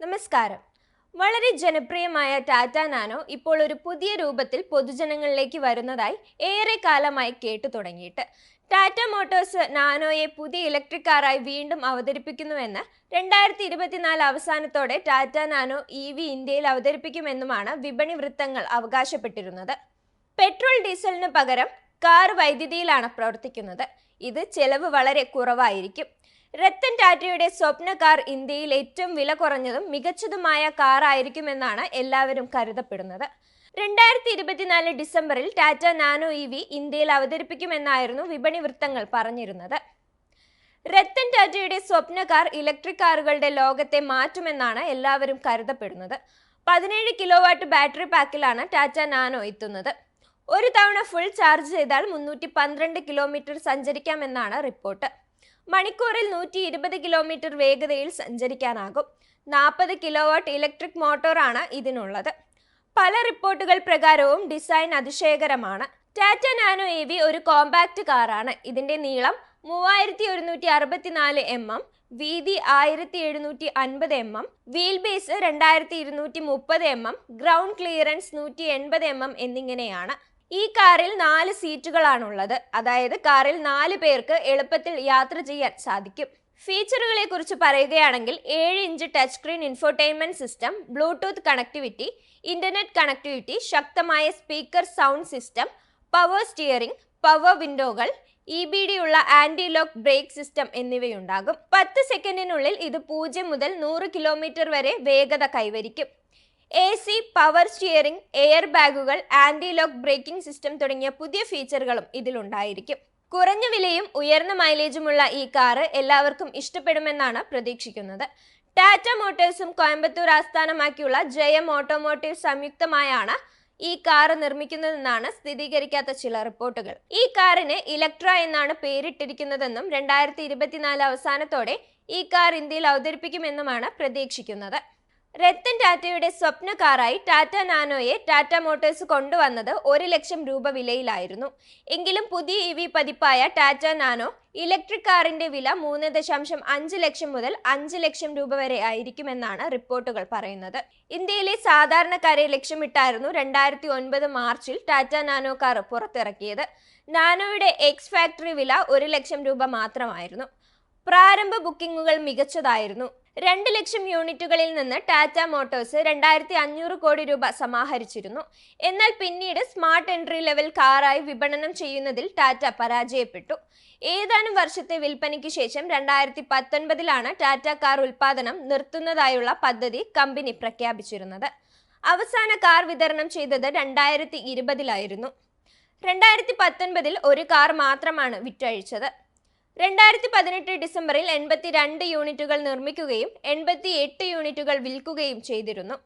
നമസ്കാരം. വളരെ ജനപ്രിയമായ ടാറ്റ നാനോ ഇപ്പോൾ ഒരു പുതിയ രൂപത്തിൽ പൊതുജനങ്ങളിലേക്ക് വരുന്നതായി ഏറെ കാലമായി കേട്ടു തുടങ്ങിയിട്ട്. ടാറ്റ മോട്ടോഴ്സ് നാനോയെ പുതിയ ഇലക്ട്രിക് കാറായി വീണ്ടും അവതരിപ്പിക്കുന്നുവെന്ന് രണ്ടായിരത്തി ഇരുപത്തിനാല് അവസാനത്തോടെ ടാറ്റ നാനോ ഇ വി ഇന്ത്യയിൽ അവതരിപ്പിക്കുമെന്നുമാണ് വിപണി വൃത്തങ്ങൾ അവകാശപ്പെട്ടിരുന്നത്. പെട്രോൾ ഡീസലിന് പകരം കാർ വൈദ്യുതിയിലാണ് പ്രവർത്തിക്കുന്നത്. ഇത് ചെലവ് വളരെ കുറവായിരിക്കും. രത്തൻ ടാറ്റയുടെ സ്വപ്ന കാർ ഇന്ത്യയിൽ ഏറ്റവും വില കുറഞ്ഞതും മികച്ചതുമായ കാർ ആയിരിക്കുമെന്നാണ് എല്ലാവരും കരുതപ്പെടുന്നത്. രണ്ടായിരത്തി ഇരുപത്തിനാല് ഡിസംബറിൽ ടാറ്റ നാനോ ഇ വി ഇന്ത്യയിൽ അവതരിപ്പിക്കുമെന്നായിരുന്നു വിപണി വൃത്തങ്ങൾ പറഞ്ഞിരുന്നത്. രത്തൻ ടാറ്റയുടെ സ്വപ്ന കാർ ഇലക്ട്രിക് കാറുകളുടെ ലോകത്തെ മാറ്റുമെന്നാണ് എല്ലാവരും കരുതപ്പെടുന്നത്. പതിനേഴ് കിലോ വാട്ട് ബാറ്ററി പാക്കിലാണ് ടാറ്റ നാനോ എത്തുന്നത്. ഒരു തവണ ഫുൾ ചാർജ് ചെയ്താൽ മുന്നൂറ്റി പന്ത്രണ്ട് കിലോമീറ്റർ സഞ്ചരിക്കാമെന്നാണ് റിപ്പോർട്ട്. മണിക്കൂറിൽ നൂറ്റി ഇരുപത് കിലോമീറ്റർ വേഗതയിൽ സഞ്ചരിക്കാനാകും. നാൽപ്പത് കിലോ വാട്ട് ഇലക്ട്രിക് മോട്ടോറാണ് ഇതിനുള്ളത്. പല റിപ്പോർട്ടുകൾ പ്രകാരവും ഡിസൈൻ അതിശയകരമാണ്. ടാറ്റ നാനോ എ വി ഒരു കോമ്പാക്റ്റ് കാറാണ്. ഇതിന്റെ നീളം മൂവായിരത്തി ഒരുന്നൂറ്റി അറുപത്തിനാല് എം എം വീതി ആയിരത്തി എഴുന്നൂറ്റി അൻപത് എം എം വീൽ ബേസ് രണ്ടായിരത്തി ഇരുന്നൂറ്റി മുപ്പത് എം എം ഗ്രൗണ്ട് ക്ലിയറൻസ് നൂറ്റി എൺപത് എം എം എന്നിങ്ങനെയാണ്. ഈ കാറിൽ നാല് സീറ്റുകളാണുള്ളത്. അതായത് കാറിൽ നാല് പേർക്ക് എളുപ്പത്തിൽ യാത്ര ചെയ്യാൻ സാധിക്കും. ഫീച്ചറുകളെ കുറിച്ച് പറയുകയാണെങ്കിൽ ഏഴ് inch touch screen infotainment system Bluetooth connectivity internet connectivity ശക്തമായ speaker sound system power steering power വിൻഡോകൾ E B D ഉള്ള ആന്റി ലോക്ക് ബ്രേക്ക് സിസ്റ്റം എന്നിവയുണ്ടാകും. പത്ത് സെക്കൻഡിനുള്ളിൽ ഇത് പൂജ്യം മുതൽ നൂറ് കിലോമീറ്റർ വരെ വേഗത കൈവരിക്കും. A C power steering air ബാഗുകൾ ആന്റി ലോക്ക് ബ്രേക്കിംഗ് സിസ്റ്റം തുടങ്ങിയ പുതിയ ഫീച്ചറുകളും ഇതിലുണ്ടായിരിക്കും. കുറഞ്ഞ വിലയും ഉയർന്ന മൈലേജുമുള്ള ഈ കാറ് എല്ലാവർക്കും ഇഷ്ടപ്പെടുമെന്നാണ് പ്രതീക്ഷിക്കുന്നത്. ടാറ്റ മോട്ടോഴ്സും കോയമ്പത്തൂർ ആസ്ഥാനമാക്കിയുള്ള ജയം ഓട്ടോമോട്ടീവ് സംയുക്തമായാണ് ഈ കാറ് നിർമ്മിക്കുന്നതെന്നാണ് സ്ഥിരീകരിക്കാത്ത ചില റിപ്പോർട്ടുകൾ. ഈ കാറിന് ഇലക്ട്ര എന്നാണ് പേരിട്ടിരിക്കുന്നതെന്നും രണ്ടായിരത്തി ഇരുപത്തിനാല് അവസാനത്തോടെ ഈ കാർ ഇന്ത്യയിൽ അവതരിപ്പിക്കുമെന്നുമാണ് പ്രതീക്ഷിക്കുന്നത്. രത്തൻ ടാറ്റയുടെ സ്വപ്ന കാറായി ടാറ്റ നാനോയെ ടാറ്റ മോട്ടോഴ്സ് കൊണ്ടുവന്നത് ഒരു ലക്ഷം രൂപ വിലയിലായിരുന്നു. എങ്കിലും പുതിയ ഇ വി പതിപ്പായ ടാറ്റ നാനോ ഇലക്ട്രിക് കാറിന്റെ വില മൂന്ന് ദശാംശം അഞ്ച് ലക്ഷം മുതൽ അഞ്ച് ലക്ഷം രൂപ വരെ ആയിരിക്കുമെന്നാണ് റിപ്പോർട്ടുകൾ പറയുന്നത്. ഇന്ത്യയിലെ സാധാരണക്കാരെ ലക്ഷ്യമിട്ടായിരുന്നു രണ്ടായിരത്തി ഒൻപത് മാർച്ചിൽ ടാറ്റ നാനോ കാർ പുറത്തിറക്കിയത്. നാനോയുടെ എക്സ് ഫാക്ടറി വില ഒരു ലക്ഷം രൂപ മാത്രമായിരുന്നു. പ്രാരംഭ ബുക്കിംഗുകൾ മികച്ചതായിരുന്നു. രണ്ട് ലക്ഷം യൂണിറ്റുകളിൽ നിന്ന് ടാറ്റ മോട്ടോഴ്സ് രണ്ടായിരത്തി അഞ്ഞൂറ് കോടി രൂപ സമാഹരിച്ചിരുന്നു. എന്നാൽ പിന്നീട് സ്മാർട്ട് എൻട്രി ലെവൽ കാറായി വിപണനം ചെയ്യുന്നതിൽ ടാറ്റ പരാജയപ്പെട്ടു. ഏതാനും വർഷത്തെ വിൽപ്പനയ്ക്ക് ശേഷം രണ്ടായിരത്തി പത്തൊൻപതിലാണ് ടാറ്റ കാർ ഉൽപാദനം നിർത്തുന്നതായുള്ള പദ്ധതി കമ്പനി പ്രഖ്യാപിച്ചിരുന്നത്. അവസാന കാർ വിതരണം ചെയ്തത് രണ്ടായിരത്തി ഇരുപതിലായിരുന്നു രണ്ടായിരത്തി പത്തൊൻപതിൽ ഒരു കാർ മാത്രമാണ് വിറ്റഴിച്ചത്. രണ്ടായിരത്തി പതിനെട്ട് ഡിസംബറിൽ എൺപത്തി രണ്ട് യൂണിറ്റുകൾ നിർമ്മിക്കുകയും എൺപത്തി എട്ട് യൂണിറ്റുകൾ വിൽക്കുകയും ചെയ്തിരുന്നു.